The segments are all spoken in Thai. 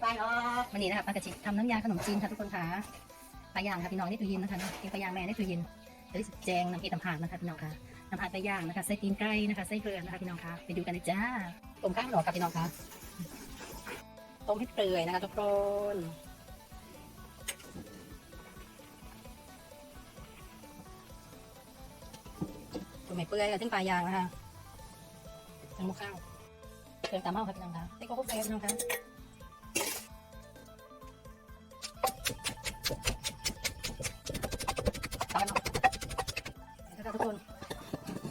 ไปออกมันนี้นะคะปลากระชิทำน้ำยาขนมจีนค่ะทุกคนค่ะปลาย่างค่ะพี่น้องนี่ตู้เย็นนะคะกินปลาย่างแม่นี่ตู้เย็นเดี๋ยแจงน้ำพริกน้ำผักนะคะพี่น้องค่ะน้ำผักปลาย่างนะคะไส้ตีนไก่นะคะไส้เกลือนะคะพี่น้องค่ะไปดูกันเลยจ้าต้มข้าวหนอกค่ะพี่น้องค่ะต้มให้เปื่อยนะคะทุกคนต้มให้เปื่อยกับถึงปลาย่างนะคะทั้งหมกข้าวเครื่องตามเมาค่ะพี่น้องคะไส้กรอกแฟพี่น้องคะ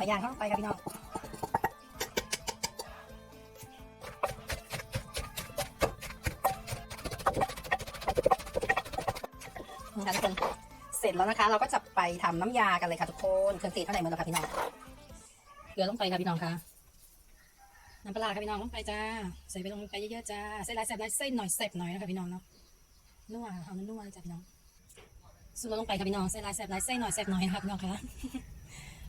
ย่างเข้าไปครับพี่น้องนี่ค่ะทุกคนเสร็จแล้วนะคะ เราก็จะไปทำน้ำยากันเลยค่ะทุกคนเครื่องตีเท่าไหร่หมดแล้วค่ะพี่น้องเกลือลงไปค่ะพี่น้องค่ะน้ำปลาร้าค่ะพี่น้องลงไปจ้าใส่ไปลงไปเยอะๆจ้าใส่ลายแซ่บลายเส้นหน่อยแซ่บหน่อยนะคะพี่น้องเนาะนัวเอานัวจ้ะพี่น้องสูตรลงไปค่ะพี่น้องใส่ลายแซ่บลายใส่หน่อยแซ่บหน่อยนะครับพี่น้องค่ะ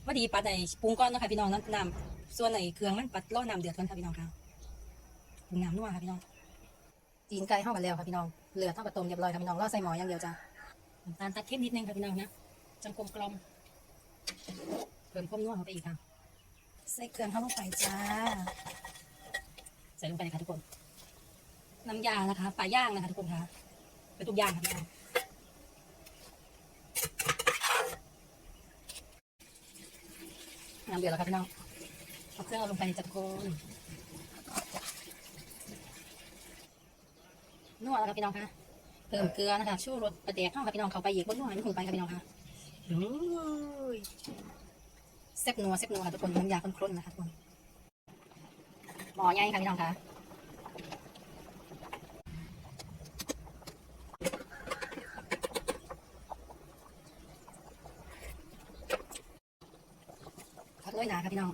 ว่าดีปัดในปรุงก้อนเนาะค่ะพี่น้องน้ำน้ำส่วนในเครื่องมันปัดล่อน้ำเดือดก่อนค่ะพี่น้องค่ะปรุงน้ำนัวค่ะพี่น้องจีนไก่เข้ากันแล้วค่ะพี่น้องเหลือเท่ากับต้มเรียบร้อยค่ะพี่น้องรอใส่หมออย่างเดียวจ้ะน้ำตาลตัดเข้มนิดนึงค่ะพี่น้องนะจังกลมกลมเพิ่มความนัวเข้าไปอีกค่ะใส่เครื่องเข้าลงไปจ้าใส่ลงไปเลยค่ะทุกคนน้ำยานะคะปลาย่างนะคะทุกคนค่ะเป็นทุกอย่างค่ะพี่น้อง น้ำ เดือดแล้วครับพี่น้องเอาเครื่องเอาลงไปในจักรโคนนวดแล้วครับพี่น้องคะเพิ่มเกลือนะคะชูรสประเดี๋ยวเข้าครับพี่น้องเข้าไปอีกบนนวดไม่ถึงไปครับพี่น้องค่ะโอ้ยเซ็บนัวเซ็บนัวค่ะทุกคนน้ำยาข้นๆนะคะทุกคนหมอใหญ่ค่ะพี่น้องค่ะ วยนะค่ะพี่น้อง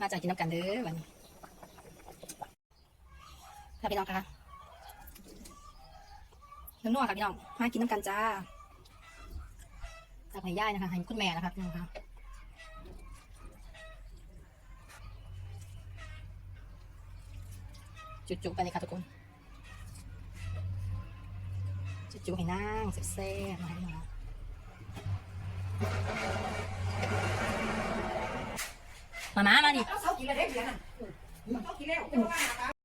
มาจากกินน้ำกันเด้อวันนี้ค่ะพี่น้องคะน้ำนัวค่ะพี่น้องมากินน้ำกันจ้าจากให้ย่ายนะคะให้คุณแม่นะคะพี่น้องคะ จุกๆไปเลยค่ะทุกคนจุกๆให้นั่งเซ่ๆมาให้พี่องมามามาดิเขากินแล้วเด็กเดียวนั่นเขากินแล้วเป็นว่าตา